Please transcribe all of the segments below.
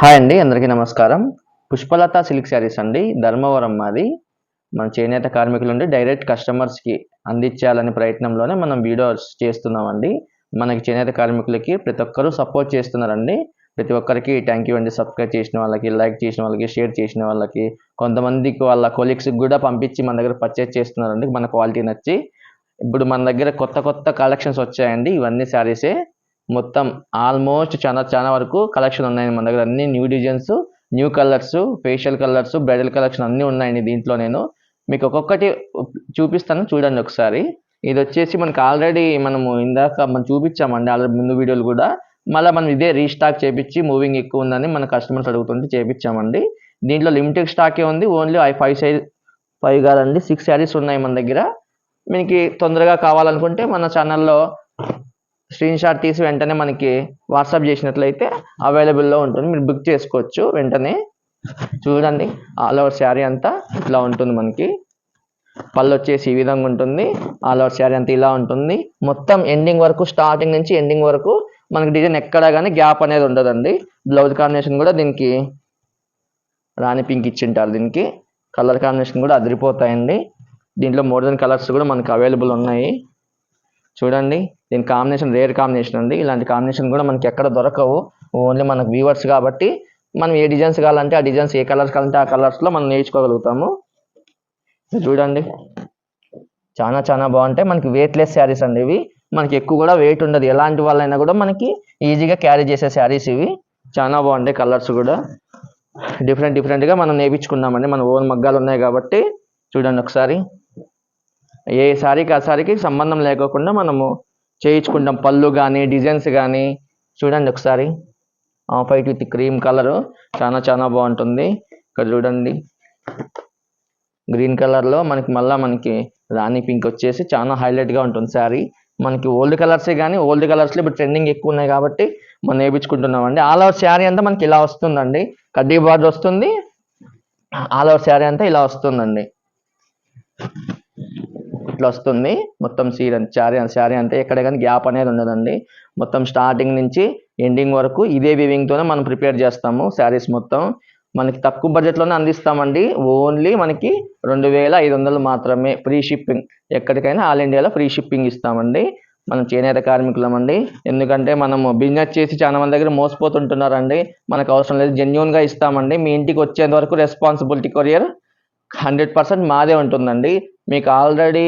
Hi అండి అందరికీ నమస్కారం. పుష్పలత సిల్క్ శారీస్ అండి ధర్మవరం మాది. మన చేనేత కార్మికులు ఉండి డైరెక్ట్ కస్టమర్స్కి అందించాలనే ప్రయత్నంలోనే మనం వీడియోస్ చేస్తున్నామండి. మనకి చేనేత కార్మికులకి ప్రతి ఒక్కరూ సపోర్ట్ చేస్తున్నారండి. ప్రతి ఒక్కరికి థ్యాంక్ యూ అండి. సబ్స్క్రైబ్ చేసిన వాళ్ళకి లైక్ చేసిన వాళ్ళకి షేర్ చేసిన వాళ్ళకి కొంతమందికి వాళ్ళ కొలీగ్స్కి కూడా పంపించి మన దగ్గర పర్చేస్ చేస్తున్నారండి. మన క్వాలిటీ నచ్చి. ఇప్పుడు మన దగ్గర కొత్త కొత్త కలెక్షన్స్ వచ్చాయండి. ఇవన్నీ శారీసే. మొత్తం ఆల్మోస్ట్ చాలా చాలా వరకు కలెక్షన్ ఉన్నాయండి మన దగ్గర. అన్ని new designs new colours facial colours bridal collection అన్నీ ఉన్నాయండి దీంట్లో నేను. మీకు ఒక్కొక్కటి చూపిస్తాను చూడండి ఒకసారి. ఇది వచ్చేసి మనకి ఆల్రెడీ మనము ఇందాక మనం చూపించామండి ఆల్రెడీ ముందు వీడియోలు కూడా. మళ్ళీ మనం ఇదే రీస్టాక్ చేపించి మూవింగ్ ఎక్కువ ఉందని మన కస్టమర్స్ అడుగుతుంటే చేపించామండి. దీంట్లో లిమిటెడ్ స్టాకే ఉంది only I five size five కాదండి సిక్స్ శారీస్ ఉన్నాయి మన దగ్గర. మీకు తొందరగా కావాలనుకుంటే మన ఛానల్లో స్క్రీన్ షాట్ తీసి వెంటనే మనకి వాట్సాప్ చేసినట్లయితే అవైలబుల్లో ఉంటుంది. మీరు బుక్ చేసుకోవచ్చు వెంటనే. చూడండి ఆల్ ఓవర్ శారీ అంతా ఇట్లా ఉంటుంది మనకి. పళ్ళు వచ్చేసి ఈ విధంగా ఉంటుంది. ఆల్ ఓవర్ శారీ అంతా ఇలా ఉంటుంది. మొత్తం ఎండింగ్ వరకు స్టార్టింగ్ నుంచి ఎండింగ్ వరకు మనకి డిజైన్ ఎక్కడా కానీ గ్యాప్ అనేది ఉండదండి. బ్లౌజ్ కాంబినేషన్ కూడా దీనికి రాణి పింక్ ఇచ్చింటారు దీనికి. కలర్ కాంబినేషన్ కూడా అదిరిపోతాయండి. దీంట్లో మోడర్న్ కలర్స్ కూడా మనకి అవైలబుల్ ఉన్నాయి. చూడండి దీని కాంబినేషన్ రేర్ కాంబినేషన్ ఉంది. ఇలాంటి కాంబినేషన్ కూడా మనకి ఎక్కడ దొరకవు. ఓన్లీ మనకు వ్యూవర్స్ కాబట్టి మనం ఏ డిజైన్స్ కావాలంటే ఆ డిజైన్స్ ఏ కలర్స్ కావాలంటే ఆ కలర్స్లో మనం నేర్చుకోగలుగుతాము. చూడండి. చాలా చాలా బాగుంటాయి. మనకి వెయిట్లెస్ శారీస్ అండి ఇవి. మనకి ఎక్కువ కూడా వెయిట్ ఉండదు. ఎలాంటి వాళ్ళైనా కూడా మనకి ఈజీగా క్యారీ చేసే శారీస్ ఇవి. చాలా బాగుంటాయి కలర్స్ కూడా. డిఫరెంట్ డిఫరెంట్గా మనం నేర్పించుకున్నామండి. మన ఓన్ మగ్గాలు ఉన్నాయి కాబట్టి. చూడండి ఒకసారి. ఏ శారీకి ఆ శారీకి సంబంధం లేకోకుండా మనము చేయించుకుంటాం. పళ్ళు కానీ డిజైన్స్ కానీ చూడండి ఒకసారి. Off white with cream colour. చాలా చాలా బాగుంటుంది. ఇక్కడ చూడండి. గ్రీన్ కలర్లో మనకి మళ్ళీ మనకి రాణి పింక్ వచ్చేసి చాలా హైలైట్గా ఉంటుంది శారీ. మనకి ఓల్డ్ కలర్సే కానీ ఓల్డ్ కలర్స్లో ఇప్పుడు ట్రెండింగ్ ఎక్కువ ఉన్నాయి కాబట్టి మనం వేయించుకుంటున్నాం అండి ఆల్ ఓవర్ శారీ అంతా మనకి ఇలా వస్తుందండి. కడ్డీ బార్డర్ వస్తుంది. ఆల్ ఓవర్ శారీ అంతా ఇలా వస్తుందండి. ఇట్లా వస్తుంది. మొత్తం సీర శారీ శారీ అంటే ఎక్కడ కానీ గ్యాప్ అనేది ఉండదండి. మొత్తం స్టార్టింగ్ నుంచి ఎండింగ్ వరకు ఇదే వివింగ్తోనే మనం ప్రిపేర్ చేస్తాము శారీస్ మొత్తం. మనకి తక్కువ బడ్జెట్లోనే అందిస్తామండి. ఓన్లీ మనకి రెండు వేల ఐదు వందలు మాత్రమే ఫ్రీ షిప్పింగ్. ఎక్కడికైనా ఆల్ ఇండియాలో ఫ్రీ షిప్పింగ్ ఇస్తామండి. మనం చేనేత కార్మికులమండి. ఎందుకంటే మనము బిజినెస్ చేసి చాలా మంది దగ్గర మోసపోతుంటున్నారండి. మనకు అవసరం లేదు జెన్యున్గా ఇస్తామండి. మీ ఇంటికి వచ్చేంత వరకు రెస్పాన్సిబిలిటీ కొరియర్ హండ్రెడ్ పర్సెంట్ మాదే ఉంటుందండి. మీకు ఆల్రెడీ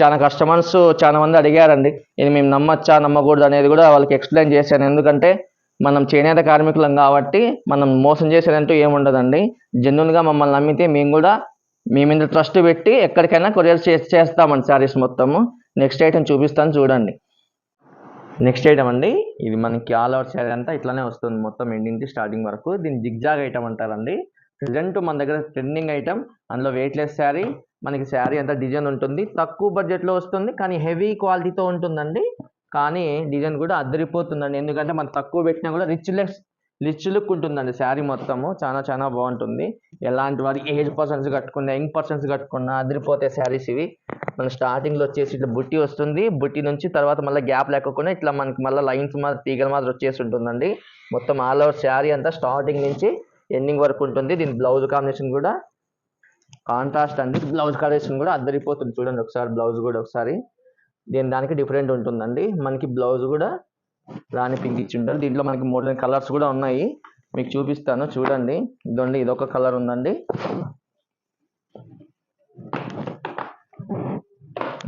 చాలా కస్టమర్స్ చాలా మంది అడిగారండి. ఇది మేము నమ్మచ్చా నమ్మకూడదు అనేది కూడా వాళ్ళకి ఎక్స్ప్లెయిన్ చేశాను. ఎందుకంటే మనం చేనేత కార్మికులం కాబట్టి మనం మోసం చేసేదంటూ ఏముండదండి జెన్యున్గా మమ్మల్ని నమ్మితే మేము కూడా మీ మీద ట్రస్ట్ పెట్టి ఎక్కడికైనా కొరియర్ చే చేస్తామండి శారీస్ మొత్తము. నెక్స్ట్ ఐటమ్ చూపిస్తాను చూడండి. నెక్స్ట్ ఐటమ్ అండి. ఇది మనకి ఆల్ ఓవర్ శారీ అంతా ఇట్లానే వస్తుంది. మొత్తం ఎండింగ్ స్టార్టింగ్ వరకు. దీన్ని జిగ్జాగ్ ఐటమ్ అంటారండి. ప్రజెంట్ మన దగ్గర ట్రెండింగ్ ఐటమ్ అందులో వెయిట్లెస్ శారీ మనకి శారీ అంతా డిజైన్ ఉంటుంది. తక్కువ బడ్జెట్లో వస్తుంది కానీ హెవీ క్వాలిటీతో ఉంటుందండి. కానీ డిజైన్ కూడా అద్దరిపోతుందండి. ఎందుకంటే మనం తక్కువ పెట్టినా కూడా రిచ్ లెక్స్ రిచ్ లుక్ ఉంటుందండి శారీ మొత్తము. చాలా చాలా బాగుంటుంది. ఎలాంటి వారు ఏజ్ పర్సన్స్ కట్టుకున్నా యంగ్ పర్సన్స్ కట్టుకున్నా అదిరిపోతాయి శారీస్ ఇవి. మన స్టార్టింగ్లో వచ్చేసి ఇట్లా బుట్టి వస్తుంది. బుట్టి నుంచి తర్వాత మళ్ళీ గ్యాప్ లేకుండా ఇట్లా మనకి మళ్ళీ లైన్స్ మాత్రం తీగలు మాత్రం వచ్చేసి ఉంటుందండి. మొత్తం ఆల్ ఓవర్ శారీ అంతా స్టార్టింగ్ నుంచి ఎండింగ్ వరకు ఉంటుంది. దీని బ్లౌజ్ కాంబినేషన్ కూడా కాంట్రాస్ట్ అండి. బ్లౌజ్ కాంబినేషన్ కూడా అద్దరిపోతుంది చూడండి ఒకసారి బ్లౌజ్ కూడా ఒకసారి. దీని దానికి డిఫరెంట్ ఉంటుందండి. మనకి బ్లౌజ్ కూడా రాణి పింక్ ఇచ్చి ఉంటారు. దీంట్లో మనకి మోడర్న్ కలర్స్ కూడా ఉన్నాయి. మీకు చూపిస్తాను చూడండి. ఇదండి ఇదొక కలర్ ఉందండి.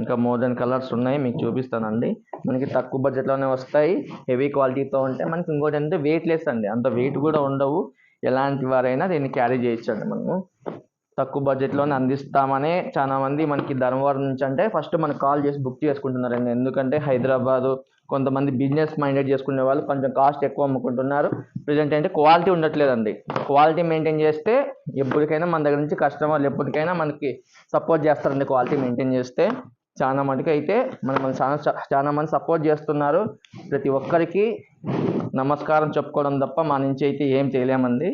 ఇంకా మోడర్న్ కలర్స్ ఉన్నాయి మీకు చూపిస్తానండి. మనకి తక్కువ బడ్జెట్లోనే వస్తాయి. హెవీ క్వాలిటీతో ఉంటే మనకి ఇంకోటి అంటే వెయిట్ లెస్ అండి. అంత వెయిట్ కూడా ఉండవు. ఎలాంటి వారైనా దీన్ని క్యారీ చేయొచ్చండి మనము. తక్కువ బడ్జెట్లోనే అందిస్తామనే చాలా మంది మనకి ధర్మవరం నుంచి అంటే ఫస్ట్ మనకు కాల్ చేసి బుక్ చేసుకుంటున్నారండి. ఎందుకంటే హైదరాబాదు కొంతమంది బిజినెస్ మైండెడ్ చేసుకునే వాళ్ళు కొంచెం కాస్ట్ ఎక్కువ అమ్ముకుంటున్నారు. ప్రజెంట్ అంటే క్వాలిటీ ఉండట్లేదండి. క్వాలిటీ మెయింటైన్ చేస్తే ఎప్పటికైనా మన దగ్గర నుంచి కస్టమర్లు ఎప్పటికైనా మనకి సపోర్ట్ చేస్తారండి క్వాలిటీ మెయింటైన్ చేస్తే. చాలా మటుకు అయితే మన మన చాలా చాలా మంది సపోర్ట్ చేస్తున్నారు. ప్రతి ఒక్కరికి నమస్కారం చెప్పుకోవడం తప్ప మా నుంచి అయితే ఏం చేయలేమండి.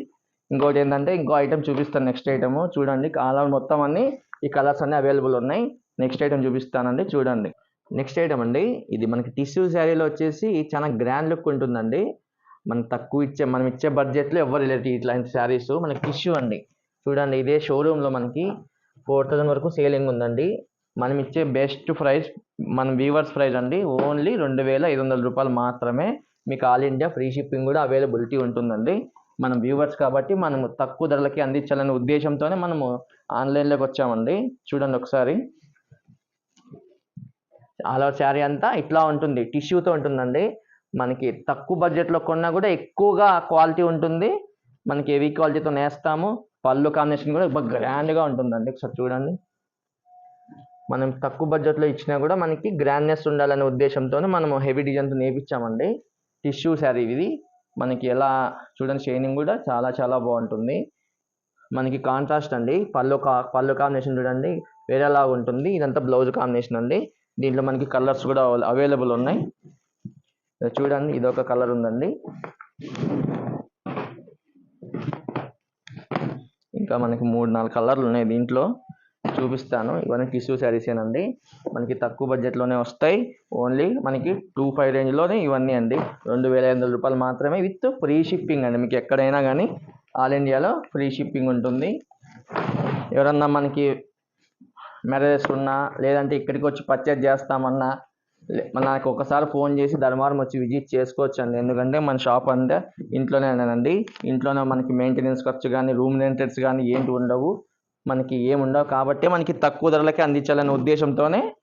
ఇంకోటి ఏంటంటే ఇంకో ఐటమ్ చూపిస్తాను నెక్స్ట్ ఐటమ్ చూడండి కాలం మొత్తం అన్ని ఈ కలర్స్ అన్ని అవైలబుల్ ఉన్నాయి. నెక్స్ట్ ఐటమ్ చూపిస్తానండి చూడండి. నెక్స్ట్ ఐటమ్ అండి ఇది మనకి టిష్యూ శారీలో వచ్చేసి చాలా గ్రాండ్ లుక్ ఉంటుందండి. మనం తక్కువ ఇచ్చే మనం ఇచ్చే బడ్జెట్లో ఎవరు లేదు ఇట్లాంటి శారీస్ మనకి టిష్యూ అండి. చూడండి ఇదే షోరూంలో మనకి ఫోర్ థౌజండ్ వరకు సేలింగ్ ఉందండి. మనం ఇచ్చే బెస్ట్ ప్రైస్ మన వీవర్స్ ప్రైస్ అండి ఓన్లీ రెండు వేల ఐదు వందల రూపాయలు మాత్రమే మీకు ఆల్ ఇండియా ఫ్రీ షిప్పింగ్ కూడా అవైలబిలిటీ ఉంటుందండి. మనం వ్యూవర్స్ కాబట్టి మనము తక్కువ ధరలకి అందించాలనే ఉద్దేశంతోనే మనము ఆన్లైన్లోకి వచ్చామండి. చూడండి ఒకసారి. ఆల్ ఓవర్ శారీ అంతా ఇట్లా ఉంటుంది. టిష్యూతో ఉంటుందండి. మనకి తక్కువ బడ్జెట్లో కొన్నా కూడా ఎక్కువగా క్వాలిటీ ఉంటుంది. మనకి హెవీ క్వాలిటీతో నేస్తాము పళ్ళు కాంబినేషన్ కూడా బాగా గ్రాండ్గా ఉంటుందండి. ఒకసారి చూడండి. మనం తక్కువ బడ్జెట్లో ఇచ్చినా కూడా మనకి గ్రాండ్నెస్ ఉండాలనే ఉద్దేశంతో మనము హెవీ డిజైన్తో నేర్పించామండి. టిష్యూ శారీ ఇది. మనకి ఎలా చూడండి షైనింగ్ కూడా చాలా చాలా బాగుంటుంది. మనకి కాంట్రాస్ట్ అండి. పళ్ళు కా పళ్ళు కాంబినేషన్ చూడండి వేరేలా ఉంటుంది. ఇదంతా బ్లౌజ్ కాంబినేషన్ అండి. దీంట్లో మనకి కలర్స్ కూడా అవైలబుల్ ఉన్నాయి. చూడండి ఇది ఒక కలర్ ఉందండి. ఇంకా మనకి మూడు నాలుగు కలర్లు ఉన్నాయి దీంట్లో. చూపిస్తాను. ఇవన్నీ టిష్యూ శారీసేనండి మనకి తక్కువ బడ్జెట్లోనే వస్తాయి. ఓన్లీ మనకి టూ ఫైవ్ రేంజ్లోనే ఇవన్నీ అండి. రెండు వేల ఐదు వందల రూపాయలు మాత్రమే విత్ ఫ్రీ షిప్పింగ్ అండి. మీకు ఎక్కడైనా కానీ ఆల్ ఇండియాలో ఫ్రీ షిప్పింగ్ ఉంటుంది. ఎవరన్నా మనకి మ్యారేజెస్ ఉన్నా లేదంటే ఇక్కడికి వచ్చి పర్చేజ్ చేస్తామన్నా లే- నాకు ఒకసారి ఫోన్ చేసి ధర్మవరం వచ్చి విజిట్ చేసుకోవచ్చు అండి ఎందుకంటే మన షాప్ అంతా ఇంట్లోనేనండి ఇంట్లోనే మనకి మెయింటెనెన్స్ ఖర్చు కానీ రూమ్ రెంటెడ్స్ కానీ ఏంటి ఉండవు. మనకి ఏముండవు కాబట్టి మనకి తక్కువ ధరలకే అందించాలనే ఉద్దేశంతోనే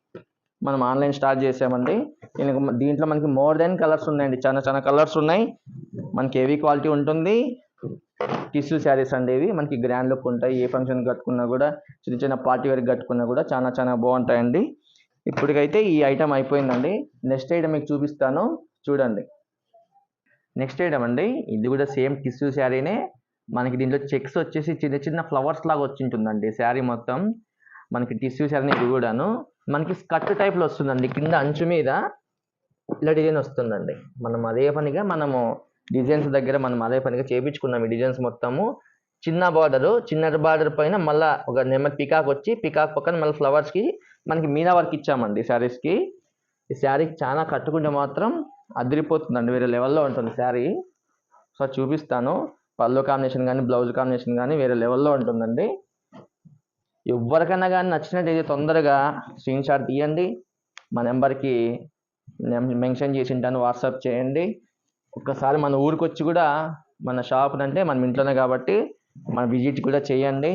మనం ఆన్లైన్ స్టార్ట్ చేసామండి దీనికి దీంట్లో మనకి మోర్ దెన్ కలర్స్ ఉన్నాయండి. చాలా చాలా కలర్స్ ఉన్నాయి. మనకి హెవీ క్వాలిటీ ఉంటుంది. టిష్యూ శారీస్ అండి ఇవి. మనకి గ్రాండ్ లుక్ ఉంటాయి. ఏ ఫంక్షన్ కట్టుకున్నా కూడా చిన్న చిన్న పార్టీ వేర్ కట్టుకున్నా కూడా చాలా చాలా బాగుంటాయండి. ఇప్పటికైతే ఈ ఐటమ్ అయిపోయిందండి. నెక్స్ట్ ఐటమ్ మీకు చూపిస్తాను. చూడండి. నెక్స్ట్ ఐటమ్ అండి. ఇది కూడా సేమ్ టిష్యూ శారీనే. మనకి దీంట్లో చెక్స్ వచ్చేసి చిన్న చిన్న ఫ్లవర్స్ లాగా వచ్చి ఉంటుందండి శారీ మొత్తం మనకి టిష్యూ శారీ ఇది కూడాను. మనకి స్కర్ట్ టైప్లో వస్తుందండి. కింద అంచు మీద ఇలా డిజైన్ వస్తుందండి. మనం అదే పనిగా మనము డిజైన్స్ దగ్గర మనం అదే పనిగా చేపించుకున్నాం ఈ డిజైన్స్ మొత్తము. చిన్న బార్డరు చిన్న బార్డర్ పైన మళ్ళా ఒక నెమ్మది పికాక్ వచ్చి పికాక్ పక్కన మళ్ళీ ఫ్లవర్స్కి మనకి మీనా వర్క్ ఇచ్చామండి శారీస్కి ఈ శారీకి చాలా కట్టుకుంటే మాత్రం అదిరిపోతుందండి. వేరే లెవెల్లో ఉంటుంది శారీ. సో చూపిస్తాను. పళ్ళు కాంబినేషన్ కానీ బ్లౌజ్ కాంబినేషన్ కానీ వేరే లెవెల్లో ఉంటుందండి. ఎవరికైనా కానీ నచ్చినట్టయితే తొందరగా స్క్రీన్ షాట్ తీయండి. మా నెంబర్కి మెన్షన్ చేసి ఉంటాను వాట్సాప్ చేయండి. ఒక్కసారి మన ఊరికి వచ్చి కూడా మన షాప్ అంటే మనం ఇంట్లోనే కాబట్టి మన విజిట్ కూడా చేయండి.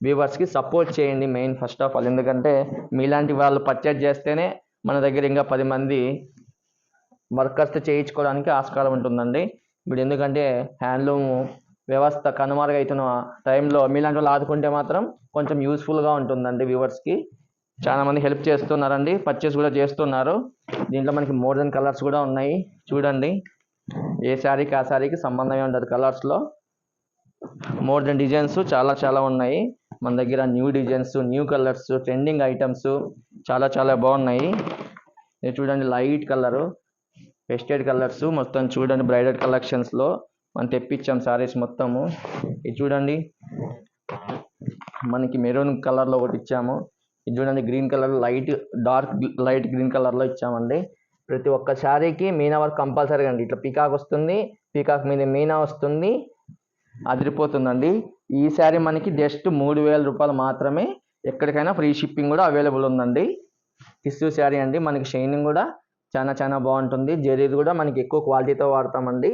వ్యూవర్స్కి సపోర్ట్ చేయండి మెయిన్ ఫస్ట్ ఆఫ్ ఆల్ ఎందుకంటే మీలాంటి వాళ్ళు పర్చేజ్ చేస్తేనే మన దగ్గర ఇంకా పది మంది వర్కర్స్ చేయించుకోవడానికి ఆస్కారం ఉంటుందండి. ఇప్పుడు ఎందుకంటే హ్యాండ్లూమ్ వ్యవస్థ కనుమరుగైతున్న టైంలో మీలాంటి వాళ్ళు ఆదుకుంటే మాత్రం కొంచెం యూస్ఫుల్గా ఉంటుందండి వ్యూవర్స్కి. చాలామంది హెల్ప్ చేస్తున్నారండి పర్చేస్ కూడా చేస్తున్నారు. దీంట్లో మనకి మోర్ దెన్ కలర్స్ కూడా ఉన్నాయి. చూడండి ఏ శారీకి ఆ శారీకి సంబంధమే ఉండదు కలర్స్లో. మోర్ దెన్ డిజైన్స్ చాలా చాలా ఉన్నాయి. మన దగ్గర new designs new colours trending items చాలా చాలా బాగున్నాయి. చూడండి లైట్ కలరు. పెస్టెడ్ కలర్స్ మొత్తం చూడండి బ్రైడల్ కలెక్షన్స్లో మనం తెప్పించాం సారీస్ మొత్తము. ఇది చూడండి మనకి మెరూన్ కలర్లో ఒకటి ఇచ్చాము. ఇది చూడండి green colour light dark light green కలర్లో ఇచ్చామండి. ప్రతి ఒక్క శారీకి మీనా వర్క్ కంపల్సరీగా అండి. ఇట్లా పీకాక్ వస్తుంది పీకాక్ మీద మీనా వస్తుంది అదిరిపోతుందండి. ఈ శారీ మనకి జస్ట్ మూడు వేల రూపాయలు మాత్రమే ఎక్కడికైనా ఫ్రీ షిప్పింగ్ కూడా అవైలబుల్ ఉందండి. టిష్యూ శారీ అండి మనకి షైనింగ్ కూడా చాలా చాలా బాగుంటుంది. జరీది కూడా మనకి ఎక్కువ క్వాలిటీతో వాడతామండి.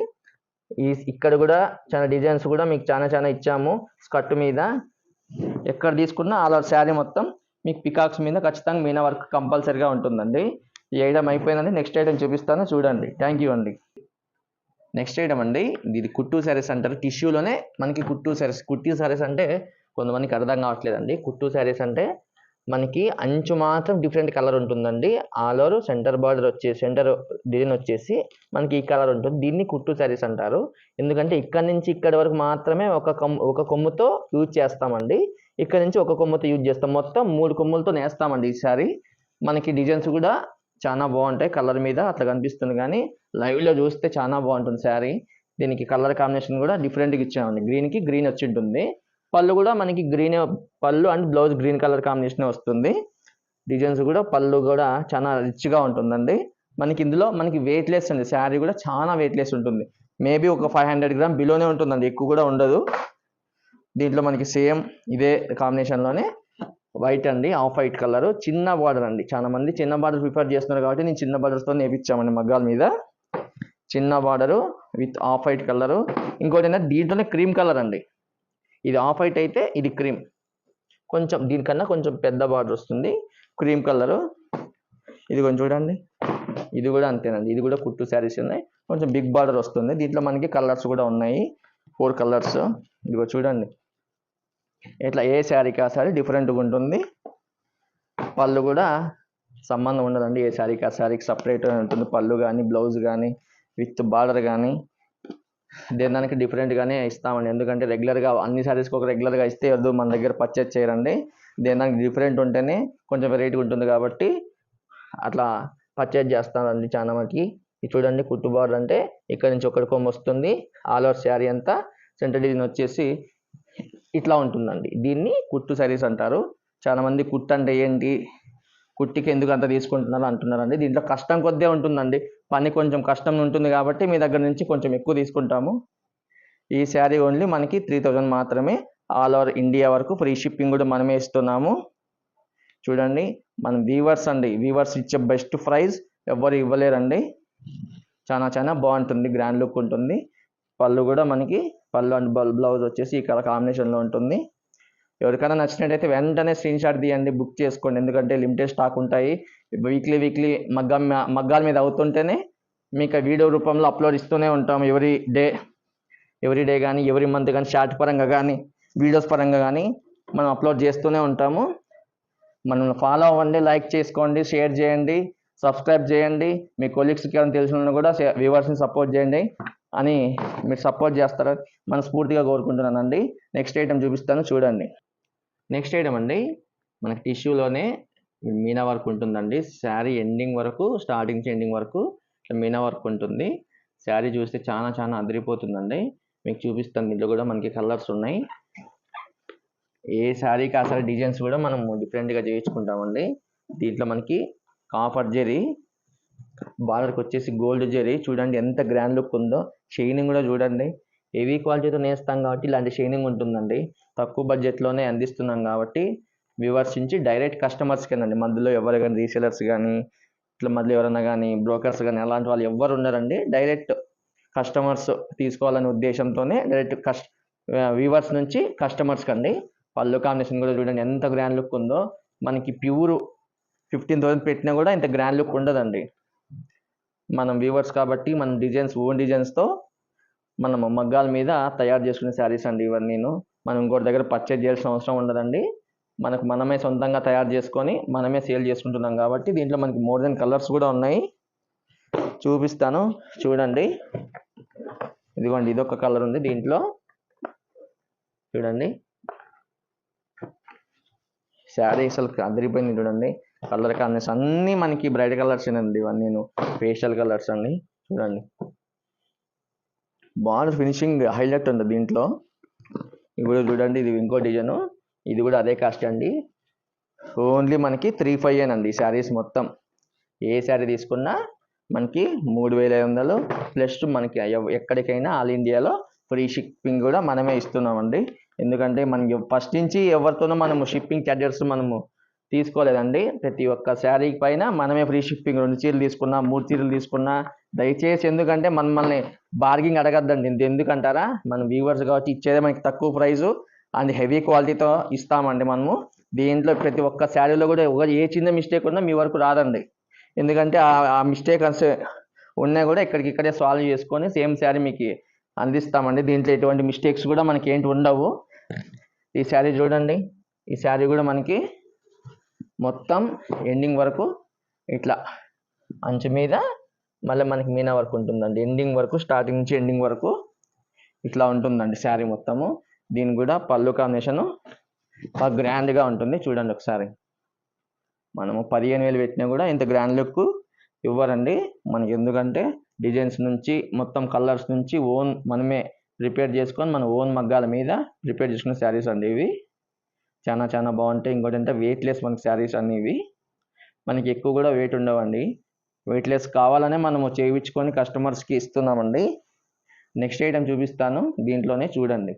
ఈ ఇక్కడ కూడా చాలా డిజైన్స్ కూడా మీకు చాలా చాలా ఇచ్చాము స్కర్ట్ మీద. ఎక్కడ తీసుకున్నా ఆల్ ఓవర్ శారీ మొత్తం మీకు పికాక్స్ మీద ఖచ్చితంగా మీనా వర్క్ కంపల్సరీగా ఉంటుందండి. ఈ ఐటమ్ అయిపోయిందండి. నెక్స్ట్ ఐటమ్ చూపిస్తాను. చూడండి. థ్యాంక్ యూ అండి. నెక్స్ట్ ఐటమ్ అండి. ఇది కుట్టు శారీస్ అంటారు. టిష్యూలోనే మనకి కుట్టు శారీస్ కుట్టు శారీస్ అంటే కొంతమందికి అర్థం కావట్లేదండి. కుట్టు శారీస్ అంటే మనకి అంచు మాత్రం డిఫరెంట్ కలర్ ఉంటుందండి. ఆల్ ఓవర్ సెంటర్ బార్డర్ వచ్చేసి సెంటర్ డిజైన్ వచ్చేసి మనకి ఈ కలర్ ఉంటుంది. దీన్ని కుట్టు శారీస్ అంటారు. ఎందుకంటే ఇక్కడ నుంచి ఇక్కడ వరకు మాత్రమే ఒక కొమ్ము ఒక కొమ్ముతో యూజ్ చేస్తామండి. ఇక్కడ నుంచి ఒక కొమ్ముతో యూజ్ చేస్తాం. మొత్తం మూడు కొమ్ములతో నేస్తామండి ఈ మనకి డిజైన్స్ కూడా చాలా బాగుంటాయి. కలర్ మీద అట్లా కనిపిస్తుంది కానీ లైవ్లో చూస్తే చాలా బాగుంటుంది శారీ దీనికి కలర్ కాంబినేషన్ కూడా డిఫరెంట్గా ఇచ్చామండి. గ్రీన్కి గ్రీన్ వచ్చి ఉంటుంది. పళ్ళు కూడా మనకి గ్రీన్ పళ్ళు and blouse green colour combination వస్తుంది. డిజైన్స్ కూడా పళ్ళు కూడా చాలా రిచ్గా ఉంటుందండి. మనకి ఇందులో మనకి వెయిట్ లెస్ అండి. శారీ కూడా చాలా వెయిట్ లెస్ ఉంటుంది. మేబీ ఒక ఫైవ్ హండ్రెడ్ గ్రామ్ బిలోనే ఉంటుందండి. ఎక్కువ కూడా ఉండదు. దీంట్లో మనకి సేమ్ ఇదే కాంబినేషన్లోనే వైట్ అండి. ఆఫ్ వైట్ కలర్ చిన్న బార్డర్ అండి. చాలా మంది చిన్న బార్డర్ ప్రిఫర్ చేస్తున్నారు కాబట్టి నేను చిన్న బార్డర్స్తో నేర్పించామండి మగ్గాల మీద. చిన్న border with off white colour ఇంకోటి ఏంటంటే దీంట్లోనే క్రీమ్ కలర్ అండి. ఇది ఆఫ్ వైట్ అయితే ఇది క్రీమ్. కొంచెం దీనికన్నా కొంచెం పెద్ద బార్డర్ వస్తుంది. Cream colour. ఇది కొంచెం చూడండి. ఇది కూడా అంతేనండి. ఇది కూడా కుట్టు శారీస్ ఉన్నాయి. కొంచెం బిగ్ బార్డర్ వస్తుంది. దీంట్లో మనకి కలర్స్ కూడా ఉన్నాయి. Four colours. ఇదిగో చూడండి. ఇట్లా ఏ శారీకి ఆ శారీ డిఫరెంట్గా ఉంటుంది. పళ్ళు కూడా సంబంధం ఉండదండి. ఏ శారీకి ఆ శారీకి సపరేట్ ఉంటుంది. పళ్ళు కానీ బ్లౌజ్ కానీ విత్ బార్డర్ కానీ. దానికి డిఫరెంట్గానే ఇస్తామండి. ఎందుకంటే రెగ్యులర్గా అన్ని శారీస్కి ఒక రెగ్యులర్గా ఇస్తే వద్దు మన దగ్గర పర్చేజ్ చేయరండి. దేని దానికి డిఫరెంట్ ఉంటేనే కొంచెం వెరైటీ ఉంటుంది కాబట్టి అట్లా పర్చేజ్ చేస్తానండి చాలా మటుకి ఇది చూడండి కుట్టు బార్డర్ అంటే ఇక్కడ నుంచి ఒకటి కొమ్మ వస్తుంది. ఆల్ ఓవర్ శారీ అంతా సెంటర్ డిజైన్ వచ్చేసి ఇట్లా ఉంటుందండి. దీన్ని కుట్టు శారీస్ అంటారు. చాలామంది కుట్టు అంటే ఏంటి? కుట్టికి ఎందుకు అంత తీసుకుంటున్నారు అంటున్నారండి. దీంట్లో కష్టం కొద్దే ఉంటుందండి. పని కొంచెం కష్టం ఉంటుంది కాబట్టి మీ దగ్గర నుంచి కొంచెం ఎక్కువ తీసుకుంటాము. ఈ శారీ ఓన్లీ మనకి త్రీ థౌజండ్ మాత్రమే ఆల్ ఓవర్ ఇండియా వరకు ఫ్రీ షిప్పింగ్ కూడా మనమే ఇస్తున్నాము. చూడండి మనం వీవర్స్ అండి వీవర్స్ ఇచ్చే బెస్ట్ ప్రైజ్ ఎవ్వరు ఇవ్వలేరండి. చాలా చాలా బాగుంటుంది గ్రాండ్ లుక్ ఉంటుంది. పళ్ళు కూడా మనకి పళ్ళు అండ్ బ్లౌజ్ వచ్చేసి ఇక్కడ కాంబినేషన్లో ఉంటుంది. ఎవరికైనా నచ్చినట్టయితే వెంటనే స్క్రీన్ షాట్ తీయండి బుక్ చేసుకోండి. ఎందుకంటే లిమిటెడ్ స్టాక్ ఉంటాయి. వీక్లీ వీక్లీ మగ్గం మగ్గాల మీద అవుతుంటేనే మీకు వీడియో రూపంలో అప్లోడ్ ఇస్తూనే ఉంటాం ఎవరీ డే ఎవరీ డే కానీ ఎవ్రీ మంత్ కానీ షార్ట్ పరంగా కానీ వీడియోస్ పరంగా కానీ మనం అప్లోడ్ చేస్తూనే ఉంటాము. మనం ఫాలో అవ్వండి లైక్ చేసుకోండి షేర్ చేయండి సబ్స్క్రైబ్ చేయండి. మీ కొలీగ్స్కి ఏమైనా తెలిసిన కూడా వ్యూవర్స్ని సపోర్ట్ చేయండి అని మీరు సపోర్ట్ చేస్తారని మనస్ఫూర్తిగా కోరుకుంటున్నానండి. నెక్స్ట్ ఐటమ్ చూపిస్తాను చూడండి. నెక్స్ట్ ఐటమ్ అండి. మనకి టిష్యూలోనే మీనా వర్క్ ఉంటుందండి. శారీ ఎండింగ్ వరకు స్టార్టింగ్ నుంచి ఎండింగ్ వరకు ఇట్లా మీనా వర్క్ ఉంటుంది. శారీ చూస్తే చాలా చాలా అదిరిపోతుందండి. మీకు చూపిస్తాను. దీంట్లో కూడా మనకి కలర్స్ ఉన్నాయి. ఏ శారీకి ఆ శారీ డిజైన్స్ కూడా మనం డిఫరెంట్గా చేయించుకుంటామండి. దీంట్లో మనకి కాపర్ జెరీ బార్డర్కి వచ్చేసి గోల్డ్ జెరీ చూడండి ఎంత గ్రాండ్ లుక్ ఉందో. షైనింగ్ కూడా చూడండి. హెవీ క్వాలిటీతో నేస్తాం కాబట్టి ఇలాంటి షైనింగ్ ఉంటుందండి. తక్కువ బడ్జెట్లోనే అందిస్తున్నాం కాబట్టి విమర్శించి డైరెక్ట్ డైరెక్ట్ కస్టమర్స్కేనండి మధ్యలో ఎవరు కానీ రీసేలర్స్ కానీ ఇట్లా మధ్యలో ఎవరైనా కానీ బ్రోకర్స్ కానీ అలాంటి వాళ్ళు ఎవరు ఉన్నారండి డైరెక్ట్ కస్టమర్స్ తీసుకోవాలనే ఉద్దేశంతోనే డైరెక్ట్ కస్ట్ వ్యూవర్స్ నుంచి కస్టమర్స్కి అండి పళ్ళు కాంబినేషన్ కూడా చూడండి ఎంత గ్రాండ్ లుక్ ఉందో. మనకి ప్యూర్ ఫిఫ్టీన్ థౌసండ్ పెట్టినా కూడా ఇంత గ్రాండ్ లుక్ ఉండదండి. మనం వ్యూవర్స్ కాబట్టి మనం డిజైన్స్ ఓన్ డిజైన్స్తో మనము మగ్గాల మీద తయారు చేసుకునే శారీస్ అండి ఇవన్నీ మనం ఇంకోటి దగ్గర పర్చేజ్ చేయాల్సిన అవసరం ఉండదండి. మనకు మనమే సొంతంగా తయారు చేసుకొని మనమే సేల్ చేసుకుంటున్నాం కాబట్టి దీంట్లో మనకి మోర్ దెన్ కలర్స్ కూడా ఉన్నాయి. చూపిస్తాను చూడండి. ఇదిగోండి ఇదొక కలర్ ఉంది దీంట్లో. చూడండి. శారీ అసలు అదిరిపోయింది చూడండి. కలర్ కాంబినేషన్ అన్నీ మనకి బ్రైట్ కలర్స్ అండి ఇవన్నీ ఫేషియల్ కలర్స్ అండి చూడండి. బాగుంది ఫినిషింగ్ హైలైట్ ఉంది దీంట్లో. ఇప్పుడు చూడండి ఇది ఇంకో డిజైన్. ఇది కూడా అదే కాస్ట్ అండి. ఓన్లీ మనకి త్రీ ఫైవ్ అండి ఈ శారీస్ మొత్తం. ఏ శారీ తీసుకున్నా మనకి మూడు వేల ఐదు వందలు. ప్లస్ మనకి ఎక్కడికైనా ఆల్ ఇండియాలో ఫ్రీ షిప్పింగ్ కూడా మనమే ఇస్తున్నామండి. ఎందుకంటే మనకి ఫస్ట్ నుంచి ఎవరితోనూ మనము షిప్పింగ్ క్యాడర్స్ మనము తీసుకోలేదండి. ప్రతి ఒక్క శారీ పైన మనమే ఫ్రీ షిప్పింగ్ రెండు చీరలు తీసుకున్నా మూడు చీరలు తీసుకున్నా దయచేసి ఎందుకంటే మనల్ని బార్గింగ్ అడగద్దండి. ఇంత ఎందుకంటారా? మన వ్యూవర్స్ కాబట్టి ఇచ్చేదే మనకి తక్కువ ప్రైజు అండ్ హెవీ క్వాలిటీతో ఇస్తామండి మనము. దీంట్లో ప్రతి ఒక్క శారీలో కూడా ఒక- ఏ చిన్న మిస్టేక్ ఉన్నా మీ వరకు రాదండి. ఎందుకంటే ఆ- ఆ మిస్టేక్ ఉన్నా కూడా ఇక్కడికి ఇక్కడే సాల్వ్ చేసుకొని సేమ్ శారీ మీకు అందిస్తామండి. దీంట్లో ఎటువంటి మిస్టేక్స్ కూడా మనకి ఏంటి ఉండవు. ఈ శారీ చూడండి. ఈ శారీ కూడా మనకి మొత్తం ఎండింగ్ వరకు ఇట్లా అంచు మీద మళ్ళీ మనకి మీనా వర్క్ ఉంటుందండి. ఎండింగ్ వరకు స్టార్టింగ్ నుంచి ఎండింగ్ వరకు ఇట్లా ఉంటుందండి శారీ మొత్తము. దీని కూడా పళ్ళు కాంబినేషను బాగా గ్రాండ్గా ఉంటుంది. చూడండి ఒకసారి. మనము పదిహేను వేలు పెట్టినా కూడా ఇంత గ్రాండ్ లుక్ ఇవ్వరండి. మనకి ఎందుకంటే డిజైన్స్ నుంచి మొత్తం కలర్స్ నుంచి ఓన్ మనమే ప్రిపేర్ చేసుకొని మన ఓన్ మగ్గాల మీద ప్రిపేర్ చేసుకున్న శారీస్ అండి ఇవి. చాలా చాలా బాగుంటాయి. ఇంకోటి అంటే వెయిట్లెస్ మనకి శారీస్ అనేవి. మనకి ఎక్కువ కూడా వెయిట్ ఉండవండి. వెయిట్లెస్ కావాలనే మనము చేయించుకొని కస్టమర్స్కి ఇస్తున్నామండి. నెక్స్ట్ ఐటెం చూపిస్తాను. దీంట్లోనే చూడండి.